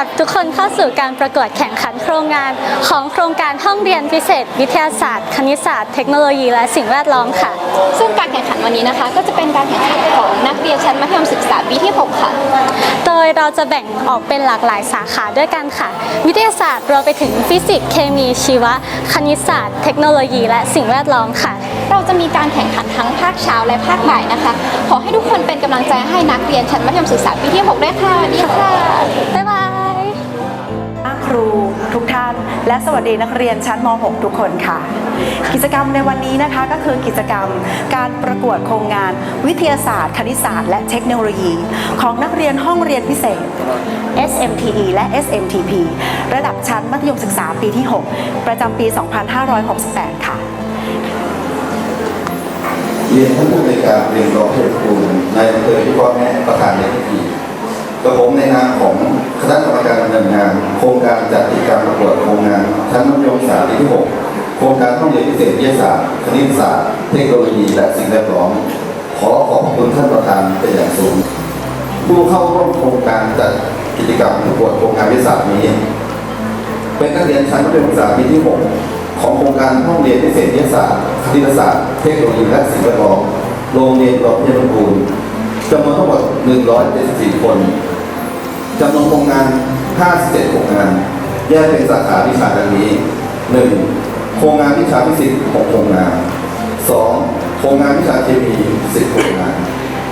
รับทุกคนเข้าสู่การประกวดแข่งขันโครงงาน ของโครงการห้องเรียนพิเศษ วิทยาศาสตร์ คณิตศาสตร์เทคโนโลยีและสิ่งแวดล้อมค่ะ ซึ่งการแข่งขันวันนี้นะคะ ก็จะเป็นการแข่งขันของนักเรียนชั้นมัธยมศึกษาปีที่ 6 ค่ะ โดยเราจะแบ่งออกเป็นหลากหลายสาขาด้วยกันค่ะ วิทยาศาสตร์รวมไปถึงฟิสิกส์เคมีชีวะ คณิตศาสตร์ เทคโนโลยีและสิ่งแวดล้อมค่ะ เราจะมีการแข่งขันทั้งภาคเช้าและภาคบ่ายนะคะ ขอให้ทุกคนเป็นกำลังใจให้นักเรียนชั้นมัธยมศึกษาปีที่ 6 ด้วยค่ะดีค่ะบ๊ายบาย ครูทุกท่าน และสวัสดีนักเรียนชั้นม .6 ทุกคนค่ะ กิจกรรมในวันนี้นะคะก็คือกิจกรรมการประกวดโครงงาน วิทยาศาสตร์ คณิตศาสตร์ และเทคโนโลยี ของนักเรียนห้องเรียนพิเศษ SMTE และ SMTP ระดับชั้นมัธยมศึกษาปีที่ 6 ประจำปี 2568 ค่ะเรียนท่านผู้ในการเรียนรองเทพคุณในอำเภอที่พ่อแม่ประธานในพิธี กระผมในนามของคณะกรรมการดำเนินงาน โครงการจัดกิจกรรมประกวดโครงงานชั้นมัธยมศึกษาปีที่ 6 โครงการห้องเรียนพิเศษวิทยาศาสตร์คณิตศาสตร์ เทคโนโลยีและสิ่งแวดล้อม ขอขอบคุณท่านประธานเป็นอย่างสูง ผู้เข้าร่วมโครงการจัดกิจกรรมประกวดโครงงานวิทยาศาสตร์นี้ เป็นนักเรียนชั้นมัธยมศึกษาปีที่ 6 ของโครงการห้องเรียนพิเศษวิทยาศาสตร์คณิตศาสตร์ เทคโนโลยีและสิ่งแวดล้อม โรงเรียนรอบเพียรบูรณ์จำนวนทั้งหมด 174 คน จำนวนโครงงาน 57 โครงงาน แยกเป็นสาขาวิชาดังนี้ 1. โครงงานวิชาฟิสิกส์ 6 โครงงาน 2. โครงงานวิชาเคมี 10 โครงงาน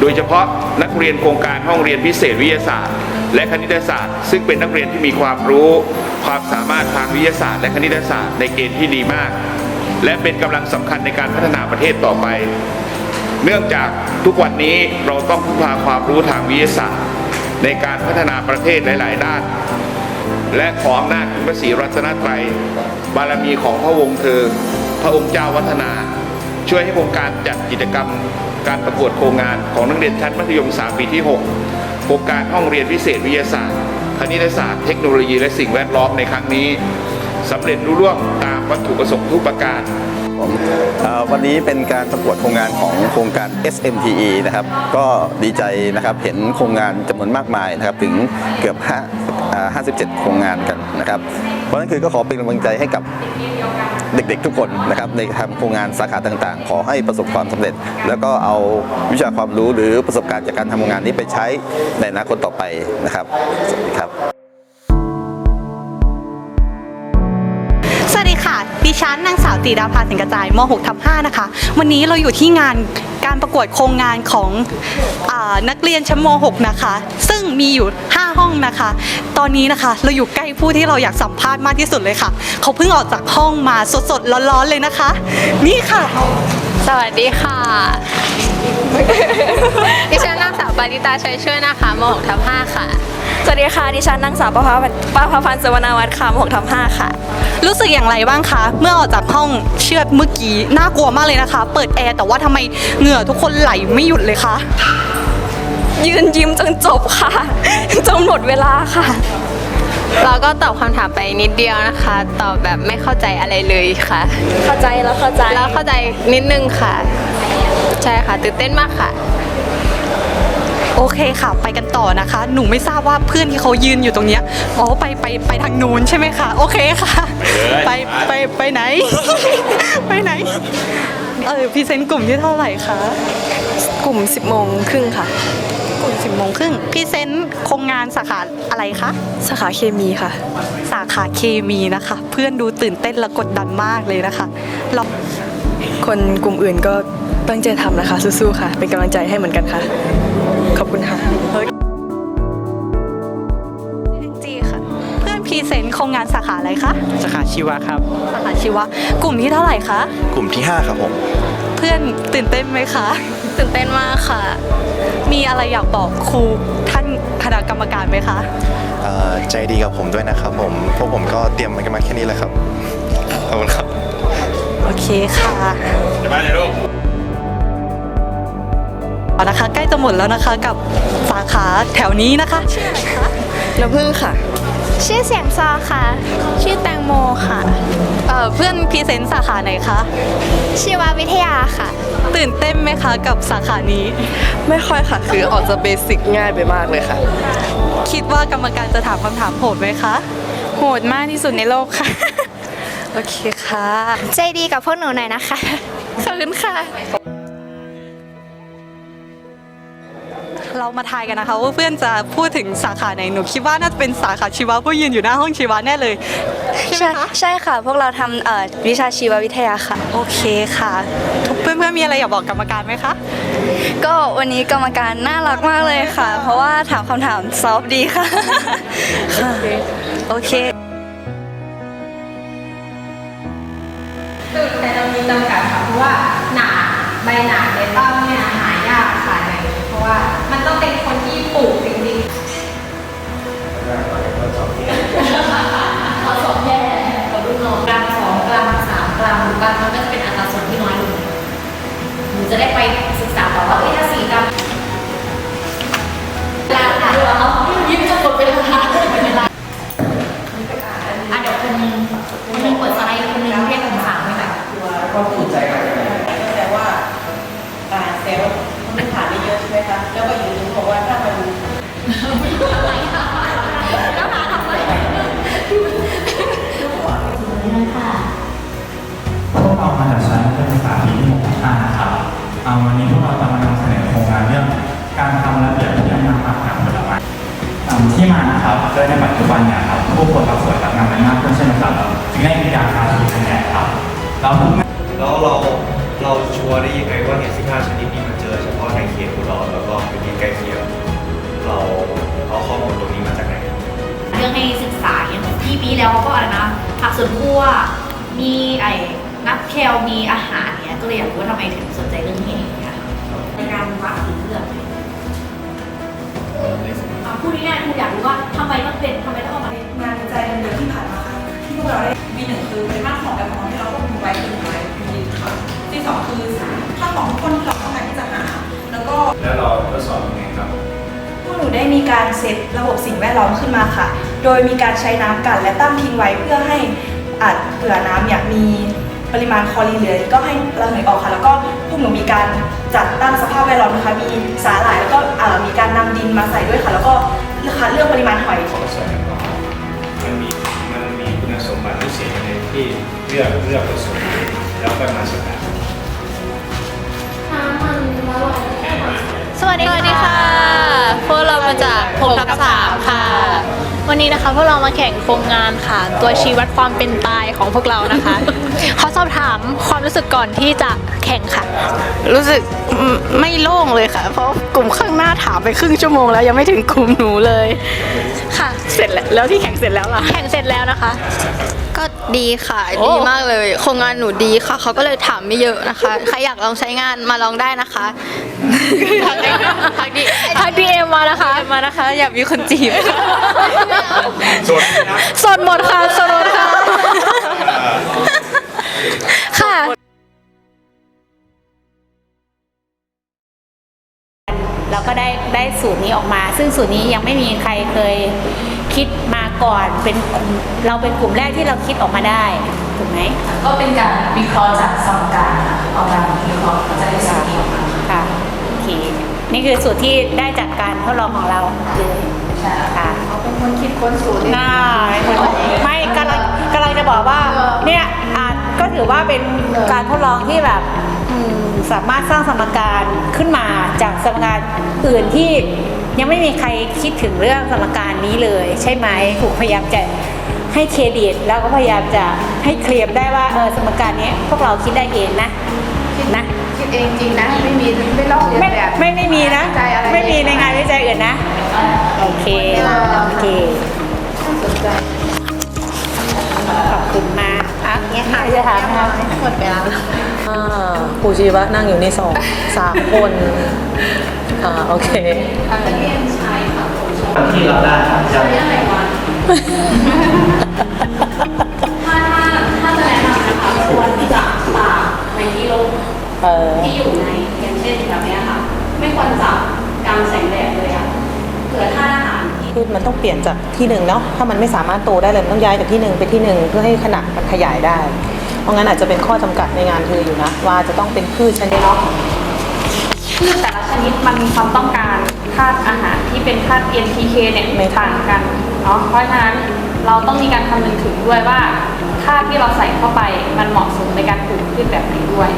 โดยเฉพาะนักเรียนโครงการห้องเรียนพิเศษวิทยาศาสตร์ และคณิตศาสตร์ ซึ่งเป็นนักเรียนที่มีความรู้ ความสามารถทางวิทยาศาสตร์ และคณิตศาสตร์ในเกณฑ์ที่ดีมาก และเป็นกำลังสำคัญในการพัฒนาประเทศต่อไป เนื่องจากทุกวันนี้เราต้องพึ่งพาความรู้ทางวิทยาศาสตร์ ในการพัฒนา ประเทศหลาย ๆ ด้าน และขออำนาจคุณพระศรีรัตนตรัย บารมีของพระวงศ์เธอ พระองค์เจ้าวัฒนา ช่วยให้โครงการจัดกิจกรรม การประกวดโครงงานของนักเรียนชั้นมัธยมศาปีที่ 6 โครงการห้องเรียนพิเศษวิทยาศาสตร์ คณิตศาสตร์ เทคโนโลยีและสิ่งแวดล้อมในครั้งนี้สำเร็จรุ่ร่วงตามวัตถุประสงค์ทุกประการ เอ่อวันนี้เป็นการประกวดโครงงานของโครงการ SMTE นะครับ ก็ดีใจนะครับเห็นโครงงานจำนวนมากมายนะครับถึงเกือบ5 57โครงงานกันนะครับ เพราะฉะนั้นคือก็ขอเป็นกำลังใจให้กับเด็กๆทุกคนนะครับในทำโครงงานสาขาต่างๆ ขอให้ประสบความสำเร็จ แล้วก็เอาวิชาความรู้หรือประสบการณ์จากการทำงานนี้ไปใช้ในอนาคตต่อไปนะครับสวัสดีครับ ฉันนางสาวตีดาภาสิงกระจายม .6 ทับ5นะคะ วันนี้เราอยู่ที่งานการประกวดโครงงานของอนักเรียนชั้นม .6 นะคะ ซึ่งมีอยู่ 5 ห้องนะคะ ตอนนี้นะคะ เราอยู่ใกล้ผู้ที่เราอยากสัมภาษณ์มากที่สุดเลยค่ะ เขาเพิ่งออกจากห้องมาสดๆร้อนๆเลยนะคะ นี่ค่ะ สวัสดีค่ะ ปาริตาชัยช่วยนะคะม6ทับ5ค่ะ สวัสดีค่ะ ดิฉันนางสาวประภาปาภาพันธ์สวนาวัฒน์ค่ะ6ทับ5ค่ะ รู้สึกอย่างไรบ้างคะ เมื่อออกจากห้องเชือดเมื่อกี้น่ากลัวมากเลยนะคะ เปิดแอร์แต่ว่าทำไมเหงื่อทุกคนไหลไม่หยุดเลยคะยืนยิ้มจนจบค่ะจนหมดเวลาค่ะ เราก็ตอบคำถามไปนิดเดียวนะคะ ตอบแบบไม่เข้าใจอะไรเลยค่ะ เข้าใจแล้วเข้าใจแล้วเข้าใจนิดนึงค่ะ ใช่ค่ะตื่นเต้นมากค่ะ โอเคค่ะ ไปกันต่อนะคะ หนูไม่ทราบว่าเพื่อนที่เขายืนอยู่ตรงเนี้ยอ๋อไปไปไปทางนู้นใช่ไหมคะโอเคค่ะ ไปไปไปไหน ไปไหน เออพรีเซนต์กลุ่มที่เท่าไหร่คะกลุ่ม 10โมงครึ่งค่ะ กลุ่มสิบโมงครึ่งพรีเซนต์โครงงานสาขาอะไรคะสาขาเคมีค่ะ สาขาเคมีนะคะ เพื่อนดูตื่นเต้นและกดดันมากเลยนะคะเราคนกลุ่มอื่นก็ตั้งใจทำนะคะสู้ๆค่ะ เป็นกำลังใจให้เหมือนกันค่ะ ขอบคุณค่ะจีค่ะ เพื่อนพรีเซนต์โครงงานสาขาอะไรคะ สาขาชีวะครับ สาขาชีวะ กลุ่มที่เท่าไหร่คะ กลุ่มที่ 5 ครับผม เพื่อนตื่นเต้นไหมคะ ตื่นเต้นมากค่ะ มีอะไรอยากบอกครูท่านคณะกรรมการไหมคะเอ่อใจดีกับผมด้วยนะครับผม พวกผมก็เตรียมมันกันมาแค่นี้แหละครับ ขอบคุณครับโโอเคค่ะจะมาเลยลูก นพรีเซนต์โครงงานสาขาอะไรคะสาขาชีวะครับสาขาชีวะกลุ่มที่เท่าไหร่คะกลุ่มที่5ครับผมเพื่อนตื่นเต้นไหมคะตื่นเต้นมากครับมีอะไรอยากบอกครูท่านคณะกรรมการไหมคะเอ่อใจดีกับผมด้วยนะครับผมพวกผมก็เตรียมมันกันมาแค่นี้แหละครับขอบคุณครับนะคะใกล้จะหมดแล้วนะคะกับสาขาแถวนี้นะคะชื่ออะไรคะน้ำพึ่งค่ะ ชื่อเสียงซอค่ะ ชื่อแตงโมค่ะเอ่อเพื่อนพรีเซนต์สาขาไหนคะชีววิทยาค่ะ ตื่นเต้นไหมคะกับสาขานี้ ไม่ค่อยค่ะ คือออกจะเบสิกง่ายไปมากเลยค่ะ คิดว่ากรรมการจะถามคำถามโหดไหมคะ โหดมากที่สุดในโลกค่ะ โอเคค่ะ ใจดีกับพวกหนูหน่อยนะคะ ขอบคุณค่ะ เรามาทายกันนะคะว่าเพื่อนจะพูดถึงสาขาไหนหนูคิดว่าน่าจะเป็นสาขาชีวะเพราะยืนอยู่หน้าห้องชีวะแน่เลยใช่ไหมคะใช่ค่ะ พวกเราทำเอ่อวิชาชีววิทยาค่ะ โอเคค่ะเพื่อนเพื่อนๆมีอะไรอยากบอกกรรมการไหมคะก็วันนี้กรรมการน่ารักมากเลยค่ะ เพราะว่าถามคำถามซอฟต์ดีค่ะค่ะโอเคแต่เรามีจำกัดค่ะเพราะว่า จะได้ไปศึกษาต่อว่าเอ้ยถ้า ครับโดยในปัจจุบันเนี่ยครับผู้คนเราสวยรับงานกันมากขึ้นใช่ไหมครับจึงได้มีการทาสีคะแนนครับเราทุกแล้วเราเราชัวร์ได้ยังไงว่าเห็ด15ชนิดนี้มันเจอเฉพาะในเขตอุดรแล้วก็พื้นที่ใกล้เคียงเราเอาข้อมูลตรงนี้มาจากไหนเรื่องให้ศึกษาอย่างที่ปีแล้วเขาก็อะไรนะผักสวนครัวมีไอ้นักแคลมีอาหารเนี่ยก็เลยอยากรู้ว่าทำไมถึงสนใจเรื่องนี้เนี่ยค่ะในการวัดหรือเลือกอะ พูดง่ายๆคืออยากรู้ว่าทำไมต้องเป็นทำไมต้องเอามางานวิจัยเดือนที่ผ่านมาค่ะที่พวกเราได้มีหนึ่งคือเป็นมากของแอลกอฮอล์ที่เราควบคุมไว้คือไว้มีค่ะที่สองคือค่าของทุกคนที่เราต้องการที่จะหา แล้วก็แล้วเราทดสอบยังไงครับพวกหนูได้มีการเซตระบบสิ่งแวดล้อมขึ้นมาค่ะ โดยมีการใช้น้ำกันและตั้งทิ้งไว้เพื่อให้อาจเผื่อน้ำเนี่ยมี ปริมาณคลอรีนเหลือก็ให้ระเหยออกค่ะ แล้วก็พวกหนูมีการจัดตั้งสภาพแวดล้อมนะคะ มีสาหร่ายแล้วก็เอ่อมีการนำดินมาใส่ด้วยค่ะ แล้วก็คัดเลือกปริมาณหอย ของใส่แอลกอฮอล์มันมีมันมีคุณสมบัติพิเศษในที่เลือกเลือกผสมแล้วก็มาสกัดสวัสดีค่ะ พวกเรามาจาก6ทับ3ค่ะ วันนี้นะคะพวกเรามาแข่งโครงงานค่ะ ตัวชี้วัดความเป็นตายของพวกเรานะคะ ข อสอบถามความรู้สึกก่อนที่จะแข่งค่ะ รู้สึกไม่โล่งเลยค่ะ เพราะกลุ่มข้างหน้าถามไปครึ่งชั่วโมงแล้วยังไม่ถึงกลุ่มหนูเลย ค่ะ เสร็จแล้วแล้วที่แข่งเสร็จแล้วล่ะ แข่งเสร็จแล้วนะคะ ก็ดีค่ะโอ้ดีมากเลย โครงงานหนูดีค่ะ เขาก็เลยถามไม่เยอะนะคะ ใครอยากลองใช้งานมาลองได้นะคะทักดีทักดีทักดีเอ็มมานะคะ มานะคะ อยากมีคนจีบส่วนนะสดหมดค่ะสดหมดค่ะ ค่ะ เราก็ได้ได้สูตรนี้ออกมา ซึ่งสูตรนี้ยังไม่มีใครเคยคิดมาก่อนเป็นกลุ่มเราเป็นกลุ่มแรกที่เราคิดออกมาได้ถูกไหมก็เป็นการวิเคราะห์จากสมการออกมาวิเคราะห์จะได้สูตรนี้ออกมาค่ะโอเคนี่คือสูตรที่ได้จากการทดลองของเราเลยค่ะเขาเป็นคนคิดค้นสูตรน่าไม่กำลังกำลังจะบอกว่าเนี่ยอาจก็ ถือว่าเป็นการทดลองที่แบบสามารถสร้างสมการขึ้นมาจากสมการอื่นที่ยังไม่มีใครคิดถึงเรื่องสมการนี้เลย ใช่ไหมถูกพยายามจะให้เครดิต แล้วก็พยายามจะให้เคลมได้ว่าเออสมการนี้พวกเราคิดได้เองนะนะคิดเองจริงนะไม่มีไม่ลอกเลียนแบบไม่ไม่มีนะไรไม่มีในงานวิจัยอื่นนะโอเคโอเคสนใจขอบคุณมาก กเนี่ยค่ะจะถามนะหมดไปแล้วครูชีวะนั่งอยู่ในสองสามคนอ่าโอเคที่เราได้ครับจะถ้าถ้าจะแนะนำนะคะควรจะตากในที่ร่มที่อยู่ในอย่างเช่นแบบนี้ค่ะ ไม่ควรจับกลางแสงแดดเลยอะเผื่อท่าอาหาร คือมันต้องเปลี่ยนจากที่หนึ่งเนาะถ้ามันไม่สามารถโตได้เลยมันต้องย้ายจากที่หนึ่งไปที่หนึ่งเพื่อให้ขนาดมันขยายได้ เพราะงั้นอาจจะเป็นข้อจำกัดในงานเธออยู่นะ ว่าจะต้องเป็นพืชชนิดเนาะพืชแต่ละชนิดมันมีความต้องการธาตุอาหารที่เป็นธาตุ NPK เนี่ยไม่ต่างกันเนาะเพราะฉะนั้นเราต้องมีการคำนึงถึงด้วยว่าธาตุที่เราใส่เข้าไปมันเหมาะสมในการปลูกพืชแบบไหนด้วย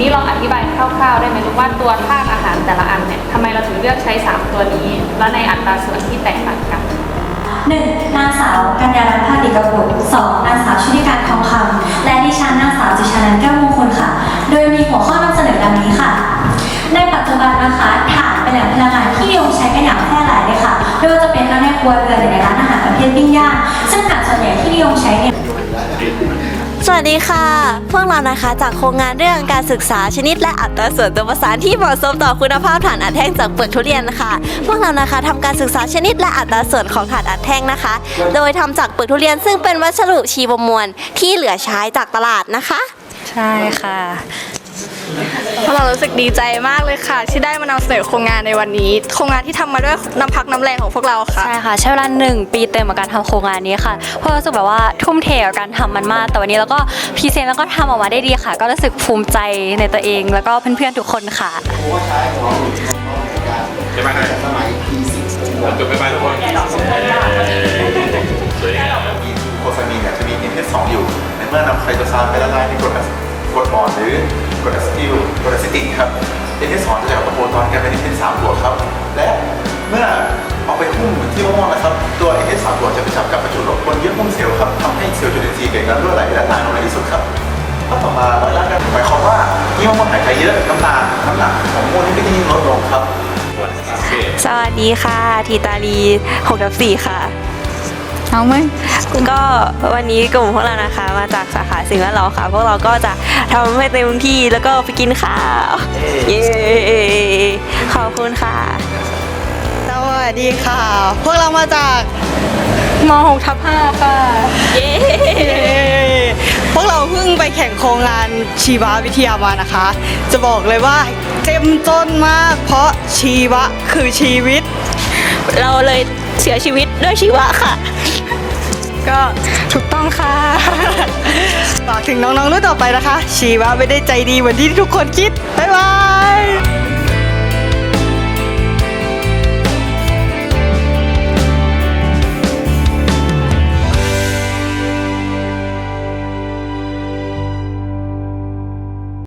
นี้ลองอธิบายคร่าวๆ ได้ไหมลูกว่าตัวธาตุอาหารแต่ละอันเนี่ยทำไมเราถึงเลือกใช้ 3 ตัวนี้ และในอัตราส่วนที่แตกต่างกัน 1. นางสาวกัญญาลัตน์ภาติกบุตร 2. นางสาวชุติการทองคำและดิฉันนางสาวจิชานันท์แก้วมงคลค่ะ โดยมีหัวข้อนำเสนอดังนี้ค่ะ ในปัจจุบันนะคะถ่านเป็นแหล่งพลังงานที่นิยมใช้กันอย่างแพร่หลายเลยค่ะไม่ว่าจะเป็นทั้งในครัวเรือนหรือในร้านอาหารประเภทปิ้งย่างซึ่งถ่านส่วนใหญ่ที่นิยมใช้เนี่ย สวัสดีค่ะ พวกเรานะคะจากโครงงานเรื่องการศึกษาชนิดและอัตราส่วนตัวประสานที่เหมาะสมต่อคุณภาพถ่านอัดแท่งจากเปลือกทุเรียนนะคะพวกเรานะคะทำการศึกษาชนิดและอัตราส่วนของถ่านอัดแท่งนะคะ โดยทำจากเปลือกทุเรียนซึ่งเป็นวัสดุชีวมวลที่เหลือใช้จากตลาดนะคะ ใช่ค่ะ พวกเรารู้สึกดีใจมากเลยค่ะ ที่ได้มานำเสนอโครงงานในวันนี้ โครงงานที่ทำมาด้วยน้ำพักน้ำแรงของพวกเราค่ะ ใช่ค่ะ ใช้เวลาหนึ่งปีเต็มกับการทำโครงงานนี้ค่ะเพราะรู้สึกแบบว่าทุ่มเทกับการทำมันมาก แต่วันนี้เราก็พรีเซนต์แล้วก็ทำออกมาได้ดีค่ะ ก็รู้สึกภูมิใจในตัวเอง แล้วก็เพื่อนๆทุกคนค่ะใช่ไหมสมัยปีสิบจบไปไปทุกคนมีโคซามีนเนี่ยจะมี NH2 อยู่ ในเมื่อนำไคโตซานไปละลายในกรดอะกรดอ่อนหรือ กรดอะซิติลกรดอะซิติกครับ NH2 จะจากกับโปรตอนกลายเป็น NH3 บวครับ และเมื่อเอาไปหุ้มที่มะม่วงนะครับ ตัว NH3 บวจะไปจับกับประจุลบบนเยื่อหุ้มเซลล์ครับทำให้เซลล์จุลินทรีย์เกิดการรั่วไหลและตายลงในที่สุดครับข้อต่อมาร้อยละกันหมายความว่ายิ่งมะม่วงหายใจเยอะน้ำตาลน้ำหนักของมะม่วงนี่ก็จะยิ่งลดลงครับ สวัสดีค่ะทีตาลี6ทับ4ค่ะ เอาไหมก็วันนี้กลุ่มพวกเรานะคะ มาจากสาขาสิ่งแวดล้อมค่ะ พวกเราก็จะทำให้เต็มที่แล้วก็ไปกินข้าว เย้ขอบคุณค่ะ สวัสดีค่ะ พวกเรามาจากม .6 ทับ5ค่ะ เย้พวกเราเพิ่งไปแข่งโครงงานชีววิทยามานะคะ จะบอกเลยว่าเต็มต้นมาก เพราะชีวะคือชีวิต เราเลย เสียชีวิตด้วยชีวะค่ะ ก็ถูกต้องค่ะฝากถึงน้องๆรุ่นต่อไปนะคะ ชีวะไม่ได้ใจดีเหมือนที่ทุกคนคิด บ๊ายบาย